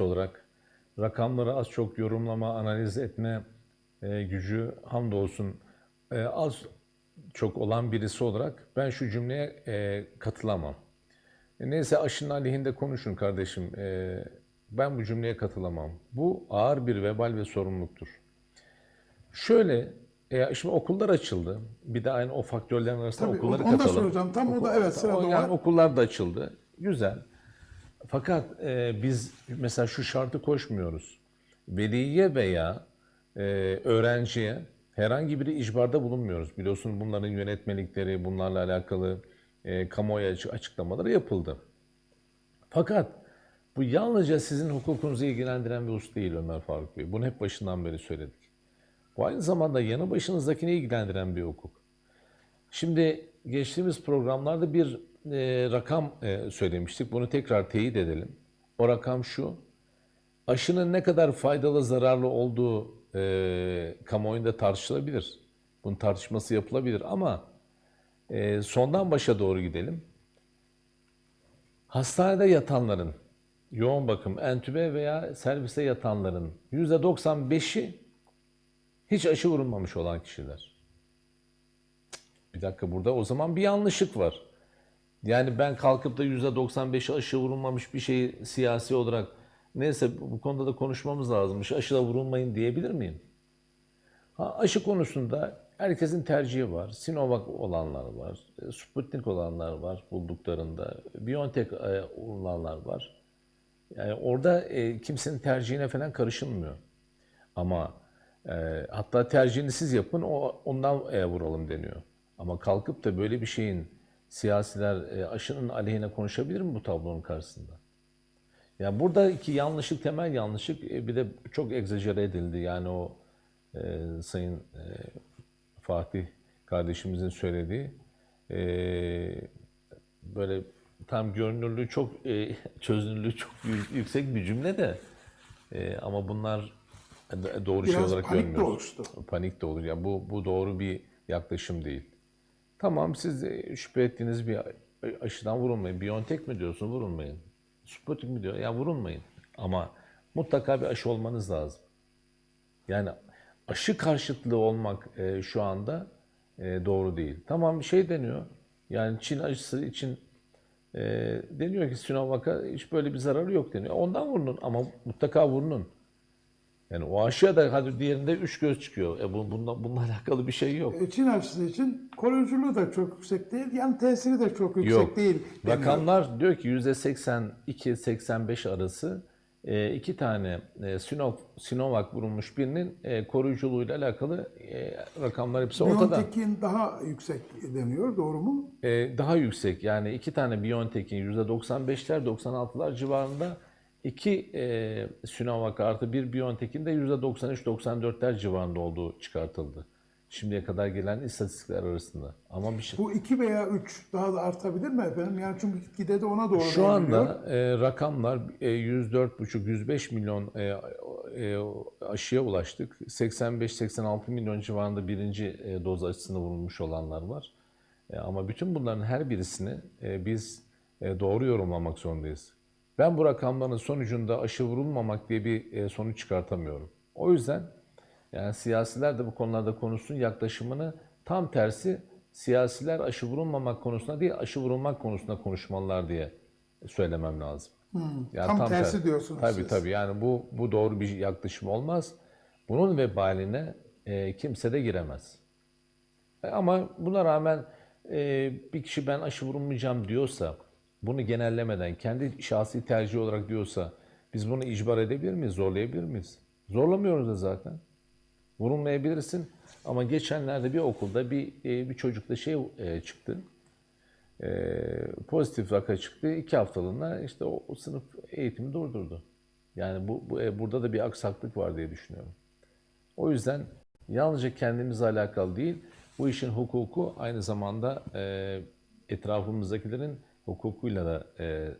olarak rakamları az çok yorumlama, analiz etme e, gücü hamdolsun e, az çok olan birisi olarak ben şu cümleye e, katılamam. E, neyse aşının aleyhinde konuşun kardeşim. E, ben bu cümleye katılamam. Bu ağır bir vebal ve sorumluluktur. Şöyle, e, şimdi okullar açıldı. Bir de aynı o faktörlerin arasında Tabii, okulları onu da katalım. soracağım. Tam o da evet, sırada O- var. Yani okullar da açıldı. Güzel. Fakat e, biz mesela şu şartı koşmuyoruz. Veliye veya e, öğrenciye herhangi bir icbarda bulunmuyoruz. Biliyorsunuz bunların yönetmelikleri, bunlarla alakalı e, kamuoyu açı- açıklamaları yapıldı. Fakat bu yalnızca sizin hukukunuzu ilgilendiren bir husus değil Ömer Faruk Bey. Bunu hep başından beri söyledik. Bu aynı zamanda yanı başınızdakini ilgilendiren bir hukuk. Şimdi geçtiğimiz programlarda bir e, rakam e, söylemiştik. Bunu tekrar teyit edelim. O rakam şu. Aşının ne kadar faydalı zararlı olduğu e, kamuoyunda tartışılabilir. Bunun tartışması yapılabilir ama e, sondan başa doğru gidelim. Hastanede yatanların, yoğun bakım, entübe veya serviste yatanların %95'i hiç aşı vurulmamış olan kişiler. Bir dakika burada o zaman bir yanlışlık var. Yani ben kalkıp da %95'i aşı vurulmamış bir şeyi siyasi olarak neyse bu konuda da konuşmamız lazımmış. Aşıda vurulmayın diyebilir miyim? Ha, aşı konusunda herkesin tercihi var. Sinovac olanlar var. e, Sputnik olanlar var bulduklarında. BioNTech e, olanlar var. Yani orada e, kimsenin tercihine falan karışılmıyor. Ama e, hatta tercihini siz yapın o ondan e, vuralım deniyor. Ama kalkıp da böyle bir şeyin siyasiler e, aşının aleyhine konuşabilir mi bu tablonun karşısında? Yani buradaki yanlışlık, temel yanlışlık e, bir de çok egzajere edildi. Yani o e, Sayın e, Fatih kardeşimizin söylediği e, böyle tam görünürlüğü çok e, çözünürlüğü çok yü- yüksek bir cümle de e, ama bunlar doğru şey Biraz olarak panik de oluştu. Panik de olur. Yani bu bu doğru bir yaklaşım değil. Tamam siz şüphe ettiğiniz bir aşıdan vurulmayın. Biontech mi diyorsun vurulmayın. Sputnik mi diyor? Ya vurulmayın. Ama mutlaka bir aşı olmanız lazım. Yani aşı karşıtlığı olmak e, şu anda e, doğru değil. Tamam şey deniyor. Yani Çin aşısı için e, deniyor ki Sinovac'a hiç böyle bir zararı yok deniyor. Ondan vurunun ama mutlaka vurunun. Yani o aşıya da hadi diğerinde üç göz çıkıyor. E bu, bununla, bununla alakalı bir şey yok. E, Çin aşısı için koruyuculuğu da çok yüksek değil, yan tesiri de çok yüksek Yok. değil. deniyor. Rakamlar diyor ki %82-85 arası e, iki tane e, Sino- Sinovac vurulmuş birinin e, koruyuculuğuyla alakalı e, rakamlar hepsi ortada. BioNTech'in daha yüksek deniyor, doğru mu? E, daha yüksek yani iki tane BioNTech'in %95'ler 96'lar civarında iki e, Sinovac artı bir BioNTech'in de %93-94'ler civarında olduğu çıkartıldı. Şimdiye kadar gelen istatistikler arasında. Ama bir şey... Bu 2 veya 3 daha da artabilir mi efendim? Yani çünkü gide de ona doğru Şu anda e, rakamlar e, 104,5-105 milyon e, e, aşıya ulaştık. 85-86 milyon civarında birinci e, doz aşısını vurulmuş olanlar var. E, ama bütün bunların her birisini e, biz e, doğru yorumlamak zorundayız. Ben bu rakamların sonucunda aşı vurulmamak diye bir e, sonuç çıkartamıyorum. O yüzden yani siyasiler de bu konularda konuşsun yaklaşımını tam tersi siyasiler aşı vurulmamak konusunda değil aşı vurulmak konusunda konuşmalılar diye söylemem lazım. Yani Hmm, tam tersi diyorsunuz Tabii siz. tabii yani bu bu doğru bir yaklaşım olmaz. Bunun vebaline e, kimse de giremez. E, Ama buna rağmen e, bir kişi ben aşı vurulmayacağım diyorsa, bunu genellemeden kendi şahsi tercih olarak diyorsa biz bunu icbar edebilir miyiz, zorlayabilir miyiz? Zorlamıyoruz da zaten. Vurulmayabilirsin ama geçenlerde bir okulda bir e, bir çocukta şey e, çıktı. E, pozitif vaka çıktı. İki haftalığına işte o, o sınıf eğitimi durdurdu. Yani bu, bu burada da bir aksaklık var diye düşünüyorum. O yüzden yalnızca kendimizle alakalı değil, bu işin hukuku aynı zamanda e, etrafımızdakilerin hukukuyla da e,